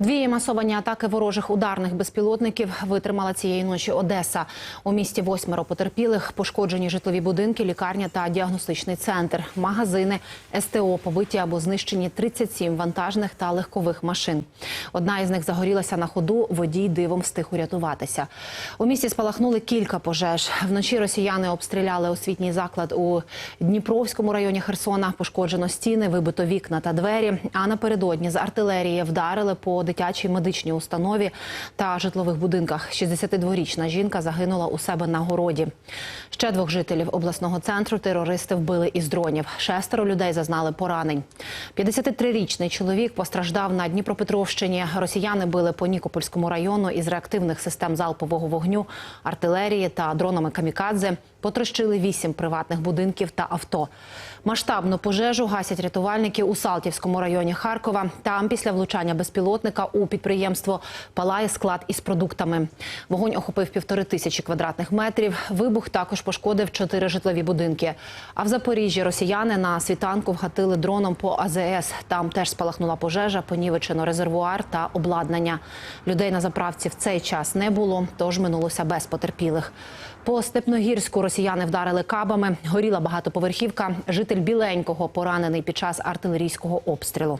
Дві масовані атаки ворожих ударних безпілотників витримала цієї ночі Одеса. У місті восьмеро потерпілих, пошкоджені житлові будинки, лікарня та діагностичний центр, магазини, СТО, побиті або знищені 37 вантажних та легкових машин. Одна із них загорілася на ходу. Водій дивом встиг урятуватися. У місті спалахнули кілька пожеж. Вночі росіяни обстріляли освітній заклад у Дніпровському районі Херсона. Пошкоджено стіни, вибито вікна та двері. А напередодні з артилерії вдарили по дитячій медичній установі та житлових будинках. 62-річна жінка загинула у себе на городі. Ще двох жителів обласного центру терористи вбили із дронів. Шестеро людей зазнали поранень. 53-річний чоловік постраждав на Дніпропетровщині. Росіяни били по Нікопольському району із реактивних систем залпового вогню, артилерії та дронами камікадзе. Потрощили вісім приватних будинків та авто. Масштабну пожежу гасять рятувальники у Салтівському районі Харкова. Там після влучання безпілотника у підприємство палає склад із продуктами. Вогонь охопив півтори тисячі квадратних метрів. Вибух також пошкодив чотири житлові будинки. А в Запоріжжі росіяни на світанку вгатили дроном по АЗС. Там теж спалахнула пожежа, понівечено резервуар та обладнання. Людей на заправці в цей час не було, тож минулося без потерпілих. По Степногірську росіяни вдарили кабами. Горіла багатоповерхівка. Житель Біленького поранений під час артилерійського обстрілу.